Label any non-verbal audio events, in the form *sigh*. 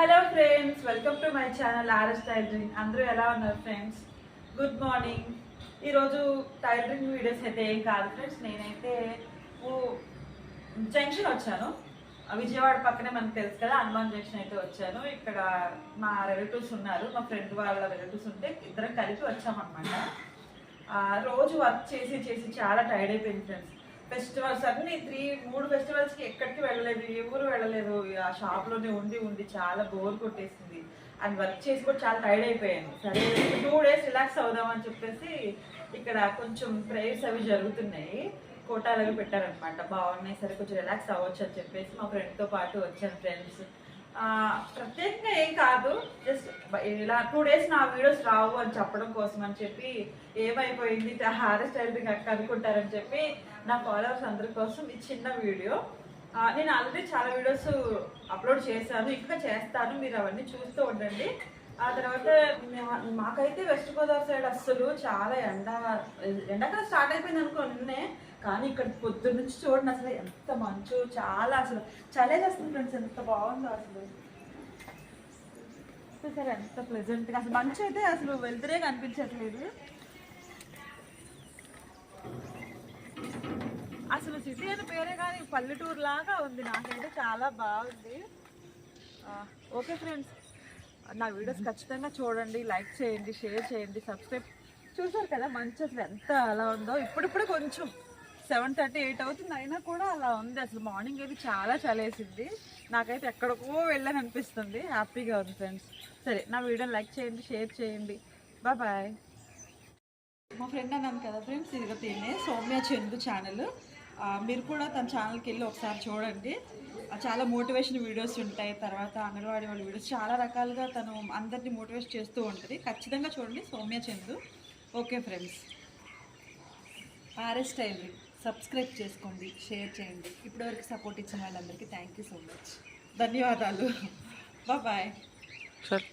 Hello friends welcome to my channel RS tailoring అందరూ ఎలా ఉన్నారు ఫ్రెండ్స్ గుడ్ మార్నింగ్ ఈరోజు టైలరింగ్ వీడియోస్ అయితే ఏం కాదు ఫ్రెండ్స్ నేనైతే జంక్షన్ వచ్చాను. విజయవాడ పక్కనే మనకు తెలుసు కదా హనుమాన్ జంక్షన్ అయితే వచ్చాను. ఇక్కడ మా రిలేటివ్స్ ఉన్నారు మా ఫ్రెండ్ వాళ్ళ రిలేటివ్స్ ఉంటే ఇద్దరం కలిపి వచ్చామన్నమాట. రోజు వర్క్ చేసి చేసి చాలా టైర్డ్ అయిపోయింది ఫ్రెండ్స్ ఫెస్టివల్స్ అన్ని త్రీ మూడు ఫెస్టివల్స్కి ఎక్కడికి వెళ్ళలేదు ఏ ఊరు వెళ్ళలేదు. ఆ షాప్లోనే ఉండి ఉండి చాలా బోర్ కొట్టేసింది. అండ్ వర్క్ చేసి కూడా చాలా టైర్డ్ అయిపోయాను. సరే టూ డేస్ రిలాక్స్ అవుదామని చెప్పేసి ఇక్కడ కొంచెం ప్రేయర్స్ అవి జరుగుతున్నాయి. కోటాలు అవి పెట్టారనమాట. బాగున్నాయి సరే కొంచెం రిలాక్స్ అవ్వచ్చు అని చెప్పేసి మా ఫ్రెండ్తో పాటు వచ్చాను ఫ్రెండ్స్ ప్రత్యేకంగా ఏం కాదు జస్ట్ ఇలా టూ డేస్ నా వీడియోస్ రావు అని చెప్పడం కోసం అని చెప్పి ఏమైపోయింది హారెస్ట్ టైలరింగ్ అక్క అనుకుంటారని చెప్పి నా ఫాలోవర్స్ అందరి కోసం ఈ చిన్న వీడియో. నేను ఆల్రెడీ చాలా వీడియోస్ అప్లోడ్ చేశాను ఇంకా చేస్తాను మీరు అవన్నీ చూస్తూ ఉండండి. ఆ తర్వాత మాకైతే వెస్ట్ గోదావరి సైడ్ అస్సలు చాలా ఎండ ఎండాకాలం స్టార్ట్ అయిపోయింది అనుకో కానీ ఇక్కడ పొద్దున్న నుంచి చూడండి అసలు ఎంత మంచు చాలా అసలు. చలే వస్తుంది ఫ్రెండ్స్ ఎంత బాగుందో అసలు. సరే ఎంత ప్లెజెంట్గా అసలు మంచి అయితే అసలు వెళ్తురే కనిపించట్లేదు. అసలు సిటీ అని పేరే కానీ పల్లెటూరు లాగా ఉంది. నాకైతే చాలా బాగుంది. Okay friends. నా వీడియోస్ ఖచ్చితంగా చూడండి లైక్ చేయండి షేర్ చేయండి సబ్స్క్రైబ్. చూసారు కదా మంచి అసలు ఎంత అలా ఉందో? ఇప్పుడిప్పుడు కొంచెం సెవెన్ థర్టీ ఎయిట్ అవుతుంది. అయినా కూడా అలా ఉంది. అసలు మార్నింగ్ అయితే చాలా చలేసింది. నాకైతే ఎక్కడికో వెళ్ళని అనిపిస్తుంది హ్యాపీగా ఉంది ఫ్రెండ్స్ సరే నా వీడియోని లైక్ చేయండి షేర్ చేయండి. బాయ్ మా ఫ్రెండ్ అన్నాను కదా ఫ్రెండ్స్ ఇది తినే సౌమ్య చందు ఛానల్ మీరు కూడా తన ఛానల్కి వెళ్ళి ఒకసారి చూడండి. చాలా మోటివేషన్ వీడియోస్ ఉంటాయి. తర్వాత అంగన్వాడీ వాళ్ళ వీడియోస్ చాలా రకాలుగా తను అందరినీ మోటివేట్ చేస్తూ ఉంటుంది. ఖచ్చితంగా చూడండి Soumya Chandu. Okay friends RS tailoring subscribe చేసుకోండి షేర్ చేయండి. ఇప్పటివరకు సపోర్ట్ ఇచ్చిన వాళ్ళందరికీ థ్యాంక్ యూ సో మచ్ ధన్యవాదాలు. *laughs* Bye sir